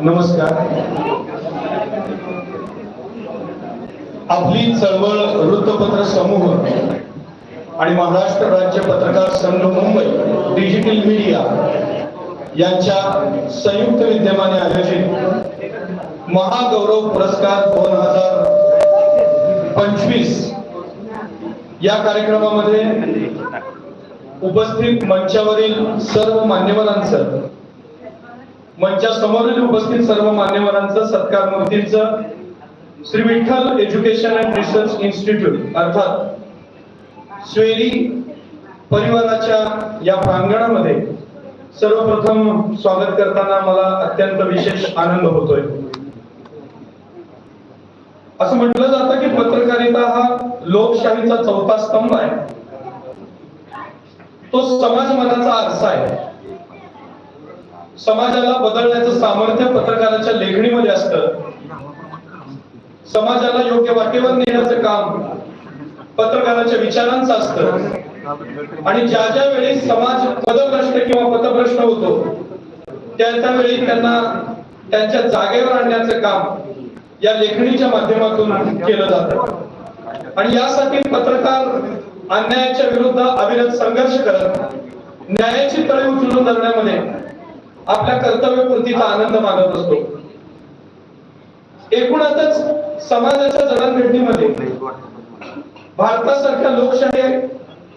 नमस्कार. आपली चळवळ वृत्तपत्र समूह. आणि महाराष्ट्र राज्य पत्रकार संघ मुंबई डिजिटल मीडिया यांच्या संयुक्त विद्यमाने आयोजित महागौरव पुरस्कार दोन हजार पंचवीस या कार्यक्रमामध्ये उपस्थित मंचावरील सर्व मान्यवरांचं मंचासमोरील उपस्थित सर्व मान्यवरांचं सत्कार मूर्तींचं Shri Vitthal education and research institute अर्थात स्वेरी परिवाराच्या या प्रांगणामध्ये सर्वप्रथम स्वागत करताना मला अत्यंत विशेष आनंद होतोय. असं म्हटलं जातं की पत्रकारिता हा लोकशाहीचा चौथा स्तंभ आहे. तो समाज मनाचा आरसा आहे. समाजाला बदलण्याचं सामर्थ्य पत्रकाराच्या लेखणीमध्ये असतं. समाजाला योग्य वाटेवर नेण्याचं काम पत्रकाराच्या विचारांचं असतं. आणि ज्या ज्या वेळी समाज पदभ्रष्ट किंवा पथभ्रष्ट होतो त्या त्यावेळी त्यांना त्यांच्या जागेवर आणण्याचं काम या लेखणीच्या माध्यमातून केलं जात. आणि यासाठी पत्रकार अन्यायाच्या विरुद्ध अविरत संघर्ष करत न्यायाची तळी उचलून धरण्यामध्ये आपल्या कर्तव्यपूर्तीचा आनंद मानत असतो. एकूणातच समाजाच्या जडणघडणीमध्ये भारतासारख्या लोकशाही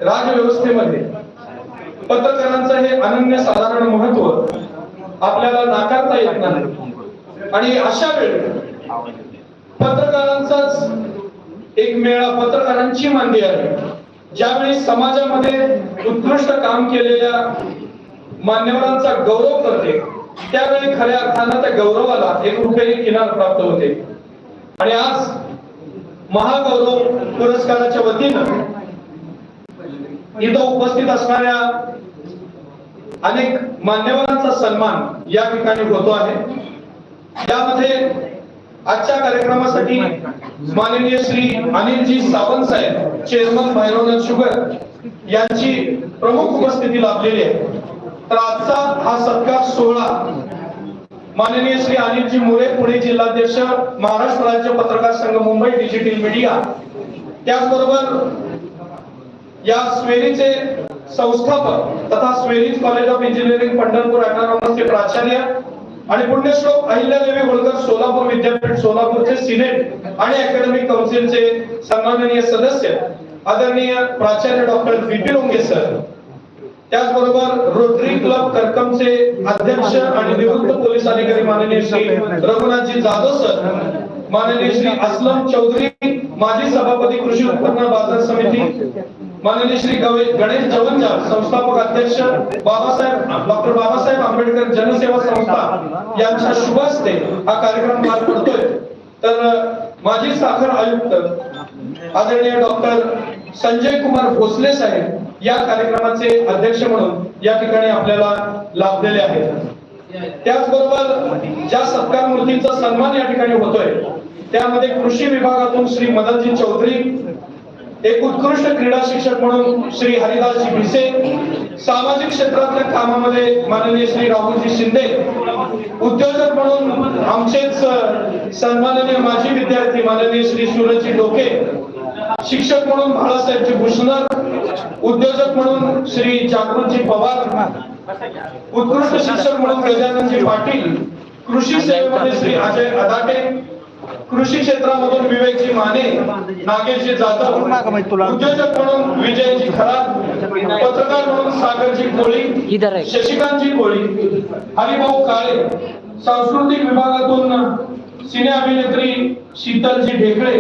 राजव्यवस्थेमध्ये पत्रकारांचं हे अनन्य साधारण महत्त्व आपल्याला नाकारता येत नाही. आणि अशा वेळी पत्रकारांचाच एक मेळा पत्रकारांची मांडी आहे. ज्यावेळी समाजामध्ये उत्कृष्ट काम केलेल्या मान्यवरांचा गौरव करते त्यावेळी खऱ्या अर्थानं त्या गौरवाला एक रुपये किनार प्राप्त होते. आणि आज महागौरव पुरस्काराच्या वतीनं इथं उपस्थित असणाऱ्या अनेक मान्यवरांचा सन्मान या ठिकाणी होतो आहे. त्यामध्ये आजच्या कार्यक्रमासाठी माननीय श्री अनिलजी सावंत साहेब चेअरमन भैरवनाथ शुगर यांची प्रमुख उपस्थिती लाभलेली आहे. तर आजचा हा सत्कार सोहळा माननीय श्री अनिलजी मुळे पुणे जिल्हाध्यक्ष महाराष्ट्र राज्य पत्रकार संघ मुंबई डिजिटल मीडिया. त्याचबरोबर या स्वेरीचे संस्थापक तथा Sveri's college of engineering Pandharpur अॅटॉनॉमसचे प्राचार्य आणि पुण्यश्लोक अहिल्यादेवी होळकर सोलापूर विद्यापीठ सोलापूरचे सिनेट आणि अकॅडमिक काउन्सिलचे सन्माननीय सदस्य आदरणीय प्राचार्य डॉक्टर विपिन ओंगे सर. त्याचबरोबर रोटरी क्लब करकमचे अध्यक्ष आणि निवृत्त पोलीस अधिकारी माननीय श्री रघुनाथजी जाधव सर माननीय श्री असलम चौधरी माजी सभापती कृषी उत्पन्न बाजार समिती माननीय श्री गवे- गणेश जवंजाळ संस्थापक अध्यक्ष बाबासाहेब डॉक्टर बाबासाहेब आंबेडकर जनसेवा संस्था यांच्या शुभ हस्ते हा कार्यक्रम पार पडतोय. तर माजी साखर आयुक्त आदरणीय डॉक्टर संजय कुमार भोसले साहेब या कार्यक्रमाचे अध्यक्ष म्हणून या ठिकाणी आपल्याला लाभलेले आहेत. त्याचबरोबर ज्या सत्कार मूर्तींचा सन्मान या ठिकाणी होतोय त्यामध्ये कृषी विभागातून श्री मदनजी चौधरी एक उत्कृष्ट क्रीडा शिक्षक म्हणून श्री हरिदासजी भिसे सामाजिक क्षेत्रातल्या कामामध्ये माननीय श्री राहुलजी शिंदे उद्योजक म्हणून आमचेच सन्माननीय माजी विद्यार्थी माननीय श्री सूरजजी डोके शिक्षक म्हणून बाळासाहेबजी भुसनर उद्योजक म्हणून श्री जागृतजी पवार उत्कृष्ट शिक्षक म्हणून गजाननजी पाटील कृषी सेवेमध्ये श्री अजय अदाटे कृषी क्षेत्रामधून विवेकजी माने नागेशजी जाधव उद्योजक म्हणून विजयजी खरात पत्रकार म्हणून सागरजी कोळी. शशिकांतजी कोळी हरिभाऊ काळे सांस्कृतिक विभागातून सिने अभिनेत्री शीतलजी ढेकळे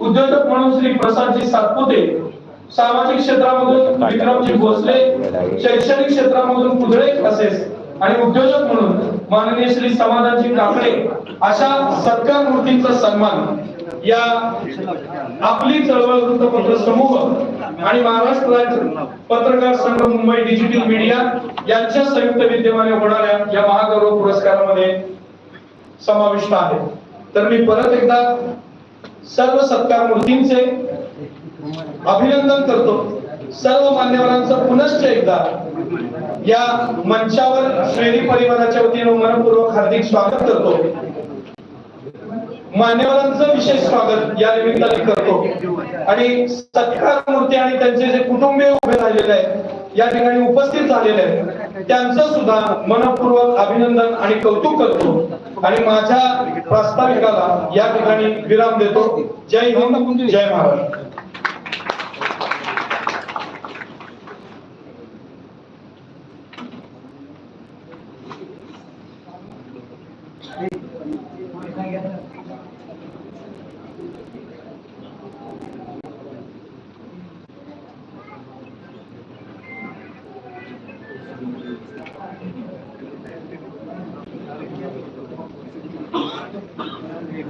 उद्योजक म्हणून श्री प्रसादजी सातपुते सामाजिक क्षेत्रामधून विक्रमजी भोसले शैक्षणिक क्षेत्रामधून कुदळे खसेस आणि उद्योजक म्हणून माननीय श्री समाधानजी काकडे अशा सत्कार मूर्तींचा सन्मान या आपली चळवळ वृत्तपत्र समूह आणि महाराष्ट्र राज्य पत्रकार संघ मुंबई डिजिटल मीडिया यांच्या संयुक्त विद्यमाने होणाऱ्या या महागौरव पुरस्कारामध्ये समाविष्ट आहे. तर मी परत एकदा सर्व सत्कार मूर्तींचे अभिनंदन करतो. सर्व मान्यवरांचं पुनश्च एकदा या मंचावर श्रेणी परिवाराच्या वतीने मनपूर्वक हार्दिक स्वागत करतो. मान्यवरांचं विशेष स्वागत या निमित्ताने करतो. आणि सत्कार मूर्ती आणि त्यांचे जे कुटुंबीय उभे राहिलेले आहेत या ठिकाणी उपस्थित झालेले आहेत त्यांचं सुद्धा मनपूर्वक अभिनंदन आणि कौतुक करतो. आणि माझ्या प्रास्ताविकाला या ठिकाणी विराम देतो. जय हिंद जय महाराष्ट्र. एक